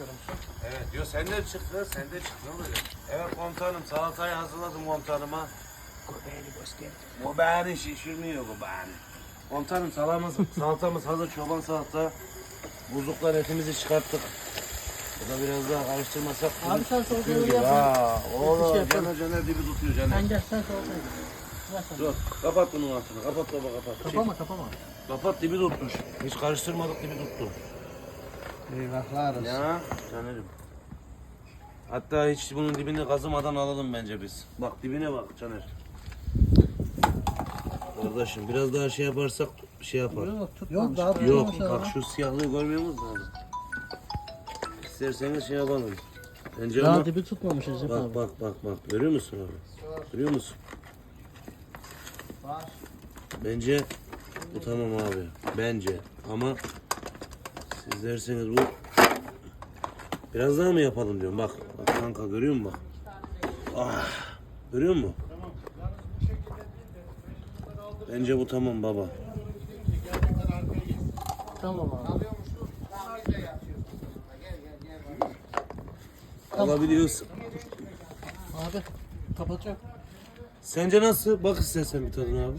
çekiyorum. Evet diyor sen de çık lan sen de çık ne oluyor? Evet komutanım salatayı hazırladım komutanıma. Göbeğini göster. Bu beni şişirmiyor bu beni. Komutanım salamız, salatamız hazır çoban salata. Buzluktan etimizi çıkarttık. Bu da biraz daha karıştırmasak. Abi sen gibi. yapma. Oğlum şey caner caner dibi tutuyor caner. Sen gel sen sen. Dur kapat bunun altını kapat baba kapat. Çek. Kapama kapama. Kapat dibi tutmuş. Hiç karıştırmadık dibi tuttu. Eyvahlar olsun. Ya canerim. Hatta hiç bunun dibini kazımadan alalım bence biz. Bak dibine bak Caner. Kardeşim biraz daha şey yaparsak şey yapar. Yok tutmamış. Yok daha Yok bak şu siyahlığı görmüyor musun abi? İsterseniz şey yapalım. Bence Daha ama dibi tutmamış Recep bak abi. bak bak bak görüyor musun abi? Görüyor musun? Bence bu tamam abi. Bence ama siz derseniz bu biraz daha mı yapalım diyorum bak. Bak kanka görüyor musun bak. Ah, görüyor musun? Bence bu tamam baba. Tamam abi. Alabiliyorsun. Abi kapatacağım. Sence nasıl? Bak istersen bir tadına abi.